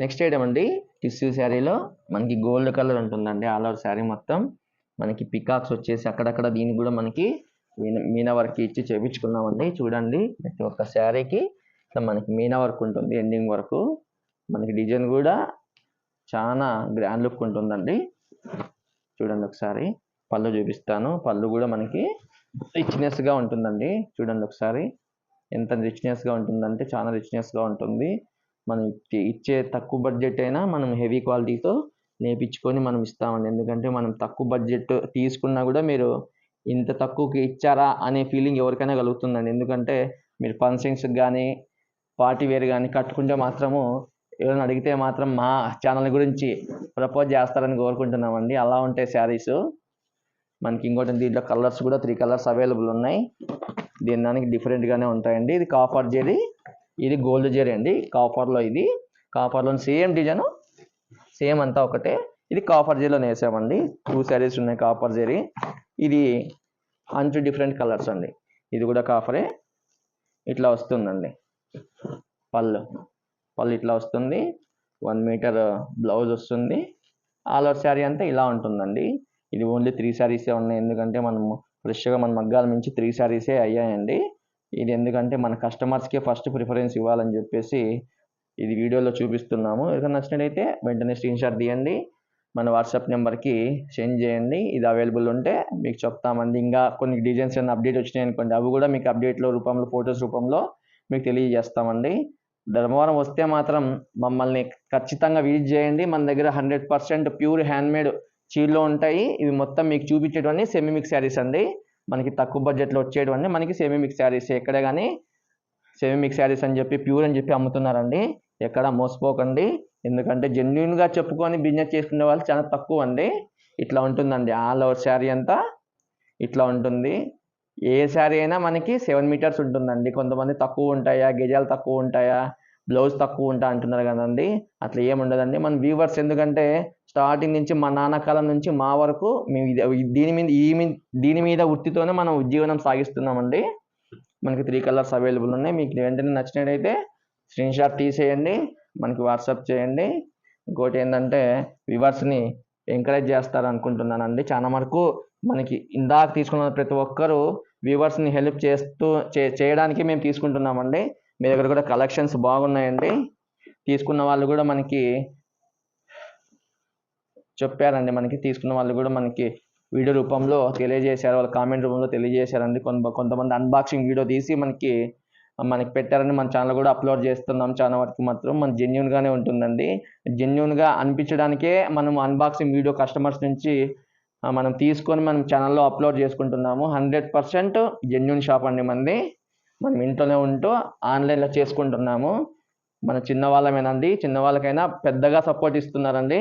నెక్స్ట్ ఐటెం అండి. టిష్యూ శారీలో మనకి గోల్డ్ కలర్ ఉంటుందండి. ఆల్ ఓవర్ శారీ మొత్తం. మనకి పికాక్స్ వచ్చేసి అక్కడక్కడ దీన్ని కూడా మనకి మీనా వర్క్ ఇచ్చి చేపించుకున్నామండి చూడండి. ప్రతి ఒక్క శారీకి ఇట్లా మనకి మీనా వర్క్ ఉంటుంది. ఎండింగ్ వరకు మనకి డిజైన్ కూడా చాలా గ్రాండ్ లుక్ ఉంటుందండి. చూడండి ఒకసారి. పళ్ళు చూపిస్తాను. పళ్ళు కూడా మనకి రిచ్నెస్గా ఉంటుందండి. చూడండి ఒకసారి. ఎంత రిచ్నెస్గా ఉంటుందంటే చాలా రిచ్నెస్గా ఉంటుంది. మనం ఇచ్చే- తక్కువ బడ్జెట్ అయినా మనం హెవీ క్వాలిటీతో నేర్పించుకొని మనం ఇస్తామండి. ఎందుకంటే మనం తక్కువ బడ్జెట్ తీసుకున్నా కూడా మీరు ఇంత తక్కువకి ఇచ్చారా అనే ఫీలింగ్ ఎవరికైనా కలుగుతుందండి. ఎందుకంటే మీరు ఫంక్షన్స్కి కానీ పార్టీ వేర్ కానీ కట్టుకుంటే మాత్రము ఎవరైనా అడిగితే మాత్రం మా ఛానల్ గురించి ప్రపోజ్ చేస్తారని కోరుకుంటున్నామండి. అలా ఉంటాయి శారీస్. మనకి ఇంకోటి దీంట్లో కలర్స్ కూడా త్రీ కలర్స్ అవైలబుల్ ఉన్నాయి. దీని దానికి డిఫరెంట్గానే ఉంటాయండి. ఇది కాపర్ జరీ ఇది గోల్డ్ జెరీ అండి. కాఫర్లో ఇది. కాపర్లో సేమ్ డిజైన్ సేమ్ అంతా ఒకటే. ఇది కాఫర్ జరీలో వేసామండి. టూ శారీస్ ఉన్నాయి కాపర్ జెరీ. ఇది అంచు డిఫరెంట్ కలర్స్ అండి. ఇది కూడా కాఫరే ఇట్లా వస్తుందండి. పళ్ళు. పళ్ళు ఇట్లా వస్తుంది. వన్ మీటర్ uh, బ్లౌజ్ వస్తుంది. ఆల్ ఓవర్ శారీ అంతా ఇలా ఉంటుందండి. ఇది ఓన్లీ త్రీ శారీసే ఉన్నాయి. ఎందుకంటే మనము ఫ్రెష్గా మన మగ్గాల నుంచి త్రీ శారీసే అయ్యాయండి. ఇది ఎందుకంటే మన కస్టమర్స్కే ఫస్ట్ ప్రిఫరెన్స్ ఇవ్వాలని చెప్పేసి ఇది వీడియోలో చూపిస్తున్నాము. ఏదైనా నచ్చినట్టయితే వెంటనే స్క్రీన్ షాట్ తీయండి. మన వాట్సాప్ నెంబర్కి సెండ్ చేయండి. ఇది అవైలబుల్ ఉంటే మీకు చెప్తామండి. ఇంకా కొన్ని డిజైన్స్ ఏమైనా అప్డేట్ వచ్చినాయి అనుకోండి అవి కూడా మీకు అప్డేట్లో రూపంలో ఫొటోస్ రూపంలో మీకు తెలియజేస్తామండి. ధర్మవరం వస్తే మాత్రం మమ్మల్ని ఖచ్చితంగా విజిట్ చేయండి. మన దగ్గర హండ్రెడ్ పర్సెంట్ ప్యూర్ హ్యాండ్మేడ్ చీరలో ఉంటాయి. ఇవి మొత్తం మీకు చూపించేటువంటి సెమీమిక్ శారీస్ అండి. మనకి తక్కువ బడ్జెట్లో వచ్చేటువంటి మనకి సెమీమిక్ శారీస్ ఎక్కడే కానీ సెమీమిక్ శారీస్ అని చెప్పి ప్యూర్ అని చెప్పి అమ్ముతున్నారండి. ఎక్కడ మోసపోకండి. ఎందుకంటే జెన్యున్గా చెప్పుకొని బిజినెస్ చేసుకునే వాళ్ళు చాలా తక్కువ అండి. ఇట్లా ఉంటుందండి. ఆల్ ఓవర్ శారీ అంతా ఇట్లా ఉంటుంది. ఏ శారీ అయినా మనకి సెవెన్ మీటర్స్ ఉంటుందండి. కొంతమంది తక్కువ ఉంటాయా? గెజాలు తక్కువ ఉంటాయా? బ్లౌజ్ తక్కువ ఉంటా అంటున్నారు కదండి. అట్లా ఏముండదండి మన వ్యూవర్స్ ఎందుకంటే స్టార్టింగ్ నుంచి మా నాన్న కాలం నుంచి మా వరకు మేము దీని మీద ఈ మీ- దీని మీద వృత్తితోనే మనం ఉద్యోగం సాగిస్తున్నామండి. మనకి త్రీ కలర్స్ అవైలబుల్ ఉన్నాయి. మీకు వెంటనే నచ్చినట్టయితే స్క్రీన్ షాట్ తీసేయండి. మనకి వాట్సాప్ చేయండి. ఇంకోటి ఏంటంటే వ్యూవర్స్ని ఎంకరేజ్ చేస్తారు అనుకుంటున్నానండి చాలా వరకు మనకి ఇందాక తీసుకున్న ప్రతి ఒక్కరూ వ్యూవర్స్ని హెల్ప్ చేస్తూ చే- చేయడానికి మేము తీసుకుంటున్నామండి. మీ దగ్గర కూడా కలెక్షన్స్ బాగున్నాయండి. తీసుకున్న వాళ్ళు కూడా మనకి చెప్పారండి మనకి తీసుకున్న వాళ్ళు కూడా మనకి వీడియో రూపంలో తెలియజేశారు వాళ్ళ కామెంట్ రూపంలో తెలియజేశారండి. కొంత కొంతమంది అన్బాక్సింగ్ వీడియో తీసి మనకి మనకి పెట్టారని మన ఛానల్ కూడా అప్లోడ్ చేస్తున్నాం. చాలా వరకు మాత్రం మన జెన్యున్గానే ఉంటుందండి. జెన్యున్గా అనిపించడానికే మనం అన్బాక్సింగ్ వీడియో కస్టమర్స్ నుంచి మనం తీసుకొని మనం ఛానల్లో అప్లోడ్ చేసుకుంటున్నాము. హండ్రెడ్ పర్సెంట్ జెన్యున్ షాప్ అండి మనది. మనం ఇంట్లోనే ఉంటూ ఆన్లైన్లో చేసుకుంటున్నాము. మన చిన్న వాళ్ళమేనండి. చిన్న వాళ్ళకైనా పెద్దగా సపోర్ట్ ఇస్తున్నారండి.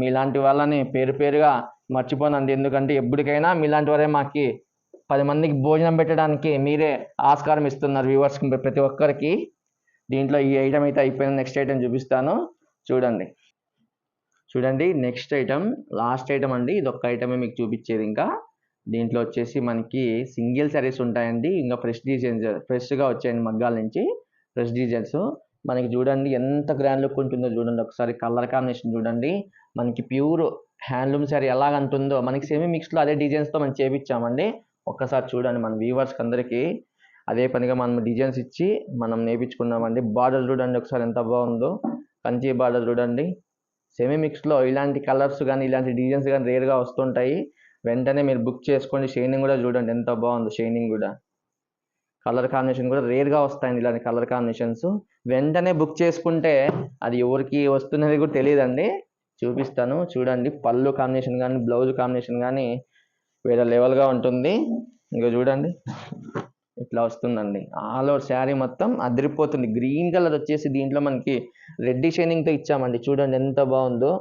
మీలాంటి వాళ్ళని పేరు పేరుగా మర్చిపోనండి. ఎందుకంటే ఎప్పటికైనా మీలాంటి వారే మాకి పది మందికి భోజనం పెట్టడానికి మీరే ఆస్కారం ఇస్తున్నారు వ్యూవర్స్కి ప్రతి ఒక్కరికి. దీంట్లో ఈ ఐటమ్ అయితే అయిపోయింది. నెక్స్ట్ ఐటమ్ చూపిస్తాను. చూడండి. చూడండి నెక్స్ట్ ఐటమ్ లాస్ట్ ఐటమ్ అండి. ఇది ఒక్క ఐటమే మీకు చూపించేది ఇంకా. దీంట్లో వచ్చేసి మనకి సింగిల్ శారీస్ ఉంటాయండి. ఇంకా ఫ్రెష్ డిజైన్స్ ఫ్రెష్గా వచ్చాయండి మగ్గాల నుంచి. ఫ్రెష్ డిజైన్స్ మనకి చూడండి ఎంత గ్రాండ్ లుక్ ఉంటుందో చూడండి. ఒకసారి కలర్ కాంబినేషన్ చూడండి. మనకి ప్యూర్ హ్యాండ్లూమ్ శారీ ఎలాగ ఉంటుందో మనకి సెమీ మిక్స్లో అదే డిజైన్స్తో మనం చేపించామండి. ఒక్కసారి చూడండి మన వ్యూవర్స్కి అందరికీ. అదే పనిగా మనం డిజైన్స్ ఇచ్చి మనం నేర్పించుకున్నామండి. బార్డర్ చూడండి ఒకసారి ఎంత బాగుందో. కంచి బార్డర్ చూడండి. సెమీ మిక్స్లో ఇలాంటి కలర్స్ కానీ ఇలాంటి డిజైన్స్ కానీ రేర్గా వస్తుంటాయి. వెంటనే మీరు బుక్ చేసుకోండి. షైనింగ్ కూడా చూడండి. ఎంత బాగుందో షైనింగ్ కూడా. కలర్ కాంబినేషన్ కూడా రేర్గా వస్తాయండి ఇలాంటి కలర్ కాంబినేషన్స్ వెంటనే బుక్ చేసుకుంటే అది ఎవరికి వస్తున్నది కూడా తెలియదండి. చూపిస్తాను. చూడండి. పళ్ళు కాంబినేషన్ కానీ బ్లౌజ్ కాంబినేషన్ కానీ వేరే లెవెల్గా ఉంటుంది. ఇంకా చూడండి. ఇట్లా వస్తుందండి. ఆల్ ఓవర్ శారీ మొత్తం అదిరిపోతుంది. గ్రీన్ కలర్ వచ్చేసి దీంట్లో మనకి రెడ్ షైనింగ్తో ఇచ్చామండి. చూడండి ఎంత బాగుందో.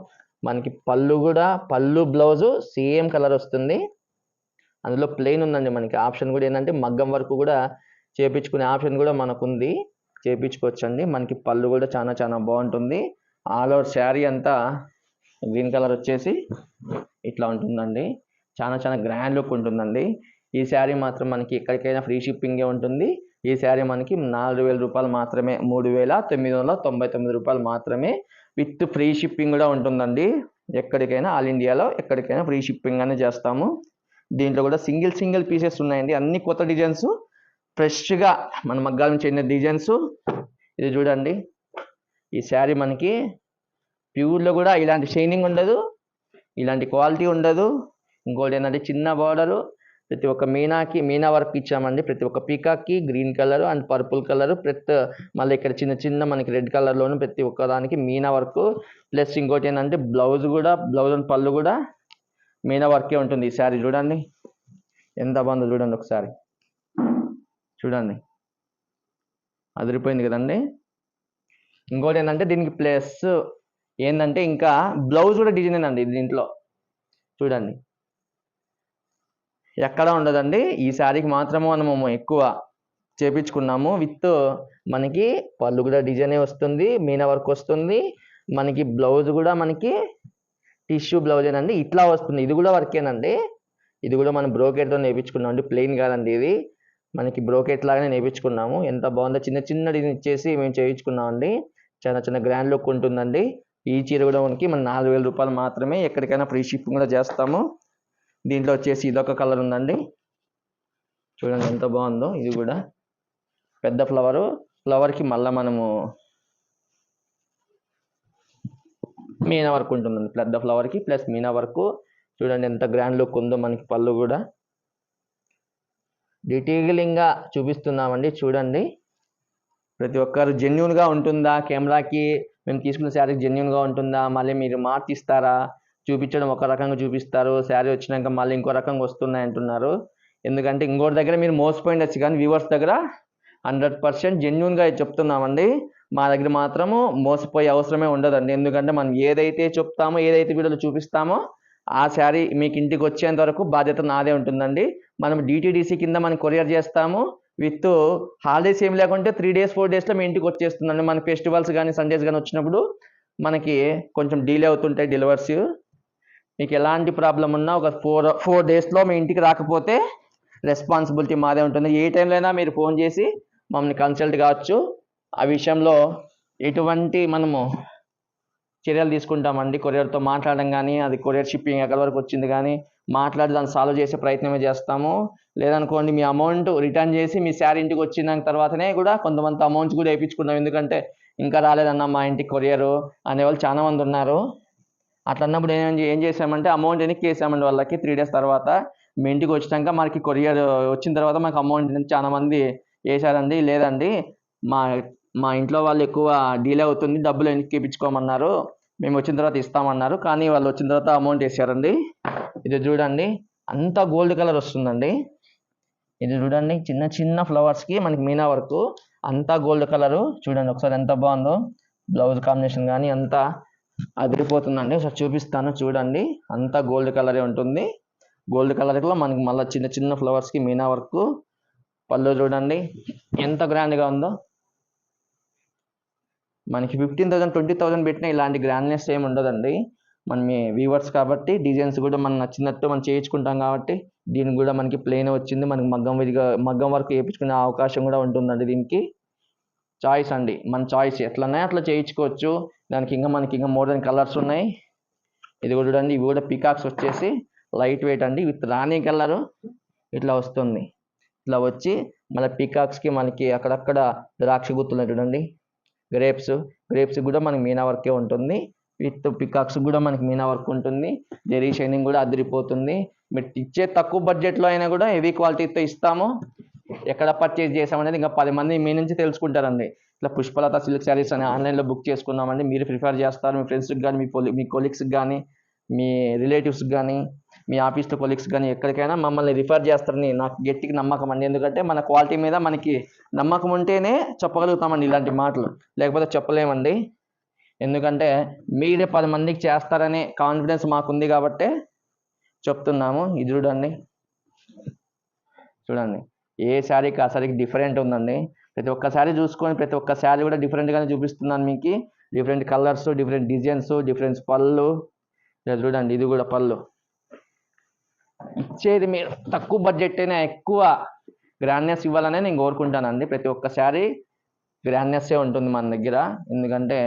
మనకి పళ్ళు కూడా పళ్ళు బ్లౌజు సేమ్ కలర్ వస్తుంది. అందులో ప్లెయిన్ ఉందండి మనకి. ఆప్షన్ కూడా ఏంటంటే మగ్గం వరకు కూడా చేపించుకునే ఆప్షన్ కూడా మనకు ఉంది చేపించుకోవచ్చండి. మనకి పళ్ళు కూడా చాలా చాలా బాగుంటుంది. ఆల్ ఓవర్ శారీ అంతా గ్రీన్ కలర్ వచ్చేసి ఇట్లా ఉంటుందండి. చాలా చాలా గ్రాండ్ లుక్ ఉంటుందండి. ఈ శారీ మాత్రం మనకి ఎక్కడికైనా ఫ్రీ షిప్పింగే ఉంటుంది. ఈ శారీ మనకి నాలుగు వేల రూపాయలు మాత్రమే మూడు వేల తొమ్మిది వందల తొంభై తొమ్మిది రూపాయలు మాత్రమే విత్ ఫ్రీ షిప్పింగ్ కూడా ఉంటుందండి. ఎక్కడికైనా ఆల్ ఇండియాలో ఎక్కడికైనా ఫ్రీ షిప్పింగ్ అనేది చేస్తాము. దీంట్లో కూడా సింగిల్ సింగిల్ పీసెస్ ఉన్నాయండి. అన్ని కొత్త డిజైన్స్ ఫ్రెష్గా మన మగ్గాల నుంచి చెందిన డిజైన్స్. ఇది చూడండి. ఈ శారీ మనకి ప్యూర్లో కూడా ఇలాంటి షైనింగ్ ఉండదు. ఇలాంటి క్వాలిటీ ఉండదు. ఇంకోటి ఏంటంటే చిన్న బార్డరు ప్రతి ఒక్క మీనాకి మీనా వర్క్ ఇచ్చామండి. ప్రతి ఒక్క పీకాక్కి green colour and purple colour. ప్రతి మళ్ళీ ఇక్కడ చిన్న చిన్న మనకి రెడ్ కలర్లోను ప్రతి ఒక్క దానికి మీనా వర్క్. ప్లస్ ఇంకోటి ఏంటంటే బ్లౌజ్ కూడా బ్లౌజ్ అండ్ పళ్ళు కూడా మీనా వర్కే ఉంటుంది ఈ శారీ. చూడండి. ఎంత బాగుందో చూడండి ఒకసారి. చూడండి. అదిరిపోయింది కదండి. ఇంకోటి ఏంటంటే దీనికి ప్లస్ ఏంటంటే ఇంకా బ్లౌజ్ కూడా డిజైన్ అండి దీంట్లో. చూడండి. ఎక్కడ ఉండదండి. ఈ శారీకి మాత్రము మనము ఎక్కువ చేపించుకున్నాము. విత్ మనకి పళ్ళు కూడా డిజైనే వస్తుంది మీనా వర్క్ వస్తుంది. మనకి బ్లౌజ్ కూడా మనకి టిష్యూ బ్లౌజేనండి. ఇట్లా వస్తుంది. ఇది కూడా వర్కేనండి. ఇది కూడా మనం బ్రోకెట్తో నేర్పించుకున్నాం అండి ప్లెయిన్ కాదండి ఇది. మనకి బ్రోకెట్ లాగానే నేర్పించుకున్నాము ఎంత బాగుందో చిన్న చిన్న డిజైన్ ఇచ్చేసి మేము చేయించుకున్నాం అండి చాలా చిన్న గ్రాండ్ లుక్ ఉంటుందండి. ఈ చీర కూడా మనకి మన నాలుగు వేల రూపాయలు మాత్రమే ఎక్కడికైనా ఫ్రీ షిప్పింగ్ కూడా చేస్తాము. దీంట్లో వచ్చేసి ఇదొక కలర్ ఉందండి. చూడండి ఎంత బాగుందో ఇది కూడా. పెద్ద ఫ్లవరు ఫ్లవర్కి మళ్ళీ మనము మీనా వర్క్ ఉంటుందండి. పెద్ద ఫ్లవర్కి ప్లస్ మీనా వర్క్. చూడండి ఎంత గ్రాండ్ లుక్ ఉందో మనకి పళ్ళు కూడా. డీటెయిలింగ్గా చూపిస్తున్నామండి చూడండి. ప్రతి ఒక్కరు జెన్యున్గా ఉంటుందా కెమెరాకి మేము తీసుకున్న శారీ జెన్యున్గా ఉంటుందా? మళ్ళీ మీరు మార్చిస్తారా? చూపించడం ఒక రకంగా చూపిస్తారు. శారీ వచ్చినాక మళ్ళీ ఇంకో రకంగా వస్తున్నాయి అంటున్నారు. ఎందుకంటే ఇంకోటి దగ్గర మీరు మోసపోయిండొచ్చు కానీ వ్యూవర్స్ దగ్గర హండ్రెడ్ పర్సెంట్ జెన్యున్గా చెప్తున్నామండి. మా దగ్గర మాత్రము మోసపోయే అవసరమే ఉండదండి. ఎందుకంటే మనం ఏదైతే చెప్తామో ఏదైతే వీడియోలో చూపిస్తామో ఆ శారీ మీకు ఇంటికి వచ్చేంత వరకు బాధ్యత నాదే ఉంటుందండి. మనం డిటీడీసీ కింద మనం కొరియర్ చేస్తాము. విత్ హాలిడేస్ ఏం లేకుంటే త్రీ డేస్ ఫోర్ డేస్లో మీ ఇంటికి వచ్చేస్తుందండి. మన ఫెస్టివల్స్ కానీ సండేస్ కానీ వచ్చినప్పుడు మనకి కొంచెం డిలే అవుతుంటాయి డెలివర్స్ మీకు ఎలాంటి ప్రాబ్లం ఉన్నా ఒక ఫోర్ ఫోర్ డేస్లో మీ ఇంటికి రాకపోతే రెస్పాన్సిబిలిటీ మాదే ఉంటుంది. ఏ టైంలో అయినా మీరు ఫోన్ చేసి మమ్మల్ని కన్సల్ట్ కావచ్చు. ఆ విషయంలో ఎటువంటి మనము చర్యలు తీసుకుంటామండి కొరియర్తో మాట్లాడడం కానీ అది కొరియర్ షిప్పింగ్ ఎక్కడి వరకు వచ్చింది కానీ మాట్లాడి దాన్ని సాల్వ్ చేసే ప్రయత్నమే చేస్తాము. లేదనుకోండి మీ అమౌంట్ రిటర్న్ చేసి మీ శారీ ఇంటికి వచ్చిన తర్వాతనే కూడా కొంతమంది అమౌంట్స్ కూడా వేయించుకున్నాం ఎందుకంటే ఇంకా రాలేదన్న మా ఇంటికి కొరియరు అనేవాళ్ళు చాలా మంది ఉన్నారు. అట్లా అన్నప్పుడు ఏం ఏం చేసామంటే అమౌంట్ వెనక్కి వేసామండి వాళ్ళకి త్రీ డేస్ తర్వాత మీ ఇంటికి వచ్చినాక మనకి కొరియర్ వచ్చిన తర్వాత మాకు అమౌంట్ చాలా మంది వేశారండి లేదండి. మా మా ఇంట్లో వాళ్ళు ఎక్కువ డీలే అవుతుంది డబ్బులు వెనక్కి ఇప్పించుకోమన్నారు మేము వచ్చిన తర్వాత ఇస్తామన్నారు కానీ వాళ్ళు వచ్చిన తర్వాత అమౌంట్ వేసారండి. ఇది చూడండి అంతా గోల్డ్ కలర్ వస్తుందండి. ఇది చూడండి చిన్న చిన్న ఫ్లవర్స్కి మనకి మీనా వరకు అంతా గోల్డ్ కలరు చూడండి ఒకసారి ఎంత బాగుందో బ్లౌజ్ కాంబినేషన్ కానీ అంతా అదిరిపోతుందండి. ఒకసారి చూపిస్తాను చూడండి. అంతా గోల్డ్ కలరే ఉంటుంది. గోల్డ్ కలర్లో మనకి మళ్ళీ చిన్న చిన్న ఫ్లవర్స్కి మీనా వర్క్. పళ్ళు చూడండి. ఎంత గ్రాండ్గా ఉందో. మనకి ఫిఫ్టీన్ థౌసండ్ ట్వంటీ థౌసండ్ పెట్టినా ఇలాంటి గ్రాండ్నెస్ ఏమి ఉండదండి. మన మీ వ్యూవర్స్ కాబట్టి డిజైన్స్ కూడా మనం నచ్చినట్టు మనం చేయించుకుంటాం కాబట్టి దీనికి కూడా మనకి ప్లెయిన్ వచ్చింది. మనకి మగ్గం విధిగా మగ్గం వరకు వేయించుకునే అవకాశం కూడా ఉంటుందండి దీనికి. చాయిస్ అండి. మన చాయిస్ ఎట్లనే అట్లా చేయించుకోవచ్చు. దానికి ఇంకా మనకి ఇంకా మోర్ దెన్ కలర్స్ ఉన్నాయి. ఇది కూడా చూడండి ఇవి కూడా పికాక్స్ వచ్చేసి లైట్ వెయిట్ అండి. విత్ రాణి కలరు ఇట్లా వస్తుంది. ఇట్లా వచ్చి మళ్ళీ పికాక్స్కి మనకి అక్కడక్కడ ద్రాక్ష గుర్తులు చూడండి. గ్రేప్స్ గ్రేప్స్ కూడా మనకి మీనా వర్కే ఉంటుంది. విత్ పికాక్స్ కూడా మనకి మీనా వర్క్ ఉంటుంది. జెరీ షైనింగ్ కూడా అదిరిపోతుంది. మీరు ఇచ్చే తక్కువ బడ్జెట్లో అయినా కూడా హెవీ క్వాలిటీతో ఇస్తాము. ఎక్కడ పర్చేజ్ చేసామనేది ఇంకా పది మంది మీ నుంచి తెలుసుకుంటారండి. ఇట్లా పుష్పలత సిల్క్ శారీస్ అని ఆన్లైన్లో బుక్ చేసుకున్నామండి. మీరు ప్రిఫర్ చేస్తారు. మీ ఫ్రెండ్స్కి కానీ మీ కొలి మీ కొలీగ్స్కి కానీ మీ రిలేటివ్స్కి కానీ మీ ఆఫీస్లో కొలీగ్స్ కానీ ఎక్కడికైనా మమ్మల్ని రిఫర్ చేస్తారని నాకు గట్టికి నమ్మకం అండి. ఎందుకంటే మన క్వాలిటీ మీద మనకి నమ్మకం ఉంటేనే చెప్పగలుగుతామండి ఇలాంటి మాటలు. లేకపోతే చెప్పలేమండి. ఎందుకంటే మీరే పది మందికి చేస్తారనే కాన్ఫిడెన్స్ మాకుంది కాబట్టే చెప్తున్నాము. ఇది చూడండి. చూడండి. ఏ శారీకి ఆ శారీకి డిఫరెంట్ ఉందండి. ప్రతి ఒక్క శారీ చూసుకొని ప్రతి ఒక్క శారీ కూడా డిఫరెంట్గానే చూపిస్తున్నాను మీకు. Different colours different designs different పళ్ళు. చూడండి ఇది కూడా పళ్ళు. ఇచ్చేది మీరు తక్కువ బడ్జెట్ అయినా ఎక్కువ గ్రాండ్నెస్ ఇవ్వాలనే నేను కోరుకుంటానండి. ప్రతి ఒక్క శారీ గ్రాండ్నెస్సే ఉంటుంది మన దగ్గర. ఎందుకంటే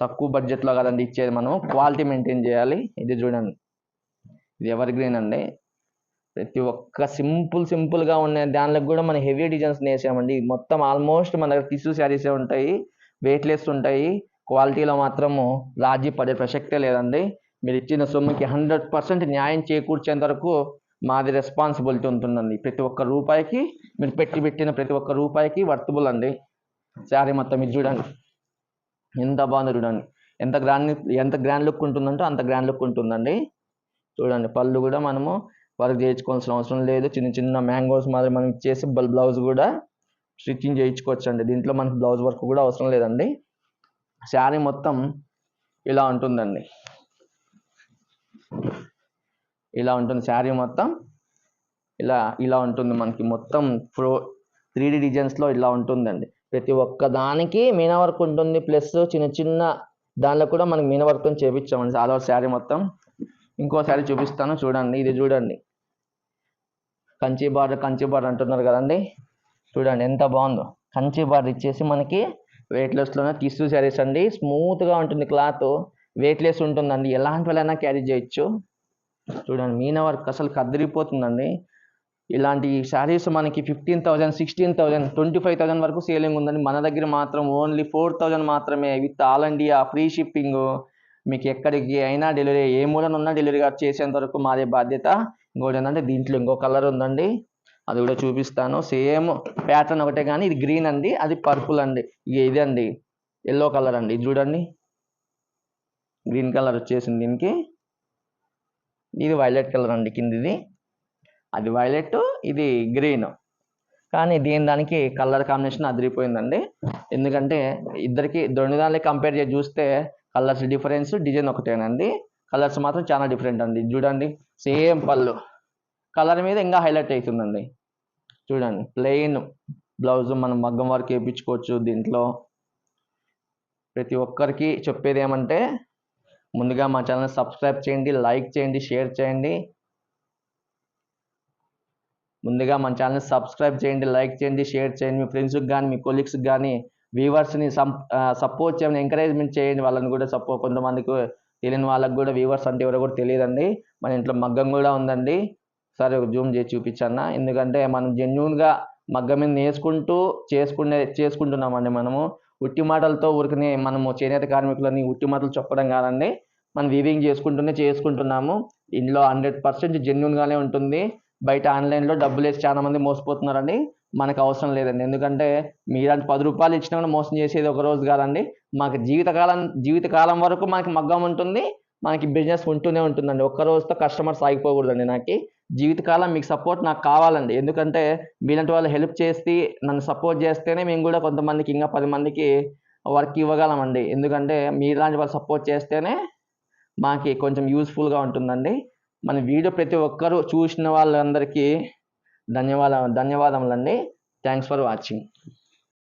తక్కువ బడ్జెట్లో కదండి ఇచ్చేది మనం క్వాలిటీ మెయింటైన్ చేయాలి. ఇది చూడండి. ఇది ఎవర్ గ్రీన్ అండి. ప్రతి ఒక్క సింపుల్ సింపుల్గా ఉన్న దానిలో కూడా మనం హెవీ డిజైన్స్ వేసామండి మొత్తం ఆల్మోస్ట్ మన దగ్గర టిష్యూ శారీసే ఉంటాయి వెయిట్లెస్ ఉంటాయి. క్వాలిటీలో మాత్రము రాజీ పడే ప్రసక్తే లేదండి. మీరు ఇచ్చిన సొమ్ముకి హండ్రెడ్ పర్సెంట్ న్యాయం చేకూర్చేంత వరకు మాది రెస్పాన్సిబిలిటీ ఉంటుందండి. ప్రతి ఒక్క రూపాయికి మీరు పెట్టి పెట్టిన ప్రతి ఒక్క రూపాయికి వర్తబుల్ అండి. శారీ మొత్తం ఇది చూడండి. ఎంత బాగుంది చూడండి. ఎంత గ్రాండ్ ఎంత గ్రాండ్ లుక్ ఉంటుందంటే అంత గ్రాండ్ లుక్ ఉంటుందండి. చూడండి పళ్ళు కూడా మనము వర్క్ చేయించుకోవాల్సిన అవసరం లేదు. చిన్న చిన్న మ్యాంగోస్ మాదిరి మనం ఇచ్చేసి బల్ బ్లౌజ్ కూడా స్టిచ్చింగ్ చేయించుకోవచ్చు అండి దీంట్లో మనకి బ్లౌజ్ వర్క్ కూడా అవసరం లేదండి. శారీ మొత్తం ఇలా ఉంటుందండి. ఇలా ఉంటుంది శారీ మొత్తం. ఇలా ఇలా ఉంటుంది మనకి మొత్తం ప్రో త్రీ డి డిజైన్స్లో ఇలా ఉంటుందండి. ప్రతి ఒక్క దానికి మీనా వర్క్ ఉంటుంది. ప్లస్ చిన్న చిన్న దానిలో కూడా మనకి మీనా వర్క్ చేపించామండి ఆల్ ఓవర్ శారీ మొత్తం. ఇంకో శారీ చూపిస్తాను. చూడండి. ఇది చూడండి. కంచి బార్డర్ కంచి బార్డర్ అంటున్నారు కదండి. చూడండి ఎంత బాగుందో. కంచి బార్డర్ ఇచ్చేసి మనకి వెయిట్లెస్లోనే టిష్యూ శారీస్ అండి. స్మూత్గా ఉంటుంది క్లాత్ వెయిట్లెస్ ఉంటుందండి. ఎలాంటి వాళ్ళైనా క్యారీ చేయొచ్చు. చూడండి మీన వర్క్ అసలు కదిరిపోతుందండి. ఇలాంటి శారీస్ మనకి fifteen thousand sixteen thousand twenty five thousand వరకు సేలింగ్ ఉందండి. మన దగ్గర మాత్రం ఓన్లీ ఫోర్ థౌజండ్ మాత్రమే. With all India free shipping మీకు ఎక్కడికి అయినా డెలివరీ ఏ మూలన ఉన్నా డెలివరీ చేసేంత వరకు మాదే బాధ్యత. ఇంకోటి ఏంటంటే దీంట్లో ఇంకో కలర్ ఉందండి. అది కూడా చూపిస్తాను. సేమ్ ప్యాటర్న్ ఒకటే కానీ ఇది గ్రీన్ అండి అది పర్పుల్ అండి. ఇక ఇది అండి ఎల్లో కలర్ అండి. ఇది చూడండి. గ్రీన్ కలర్ వచ్చేసింది దీనికి. ఇది వైలెట్ కలర్ అండి కిందిది. అది వైలెట్ ఇది గ్రీన్ కానీ దీని దానికి కలర్ కాంబినేషన్ అదిరిపోయిందండి. ఎందుకంటే ఇద్దరికి దొండిదాన్ని కంపేర్ చేసి చూస్తే కలర్స్ డిఫరెన్స్ డిజైన్ ఒకటేనండి. కలర్స్ మాత్రం చాలా డిఫరెంట్ అండి. చూడండి సేమ్ పళ్ళు. కలర్ మీద ఇంకా హైలైట్ అవుతుందండి చూడండి ప్లెయిన్ బ్లౌజ్ మనం మగ్గం వర్క్ వేయించుకోవచ్చు దీంట్లో. ప్రతి ఒక్కరికి చెప్పేది ఏమంటే ముందుగా మా ఛానల్ సబ్స్క్రైబ్ చేయండి లైక్ చేయండి షేర్ చేయండి. ముందుగా మన ఛానల్ సబ్స్క్రైబ్ చేయండి లైక్ చేయండి షేర్ చేయండి. మీ ఫ్రెండ్స్కి కానీ మీ కొలీగ్స్కి కానీ వ్యూవర్స్ని సపోర్ట్ చేయండి ఎంకరేజ్మెంట్ చేయండి. వాళ్ళని కూడా సపోర్ట్ కొంతమందికి తెలియని వాళ్ళకి కూడా వ్యూవర్స్ అంటే ఎవరో కూడా తెలియదండి. మన ఇంట్లో మగ్గం కూడా ఉందండి. సరే ఒక జూమ్ చేసి చూపించన్న. ఎందుకంటే మనం జెన్యున్గా మగ్గం మీద నేసుకుంటూ చేసుకునే చేసుకుంటున్నామండి మనము. ఉట్టి మాటలతో ఊరికనే మనము చేనేత కార్మికులని ఉట్టి మాటలు చెప్పడం కాదండి. మనం వీవింగ్ చేసుకుంటూనే చేసుకుంటున్నాము. ఇందులో హండ్రెడ్ పర్సెంట్ జెన్యున్గానే ఉంటుంది. బయట ఆన్లైన్లో డబ్బులు వేసి చాలా మంది మోసపోతున్నారండి. మనకు అవసరం లేదండి. ఎందుకంటే మీరంటే పది రూపాయలు ఇచ్చినా కూడా మోసం చేసేది ఒక రోజు కాదండి. మాకు జీవితకాలం జీవితకాలం వరకు మనకి మగ్గం ఉంటుంది మనకి బిజినెస్ ఉంటూనే ఉంటుందండి. ఒక్క రోజుతో కస్టమర్స్ ఆగిపోకూడదండి నాకు. జీవితకాలం మీకు సపోర్ట్ నాకు కావాలండి. ఎందుకంటే మీలాంటి వాళ్ళు హెల్ప్ చేసి నన్ను సపోర్ట్ చేస్తేనే మేము కూడా కొంతమందికి ఇంకా పది మందికి వర్క్ ఇవ్వగలమండి. ఎందుకంటే మీలాంటి వాళ్ళు సపోర్ట్ చేస్తేనే మాకి కొంచెం యూస్ఫుల్గా ఉంటుందండి. మన వీడియో ప్రతి ఒక్కరూ చూసిన వాళ్ళందరికీ ధన్యవాద ధన్యవాదములండి. Thanks for watching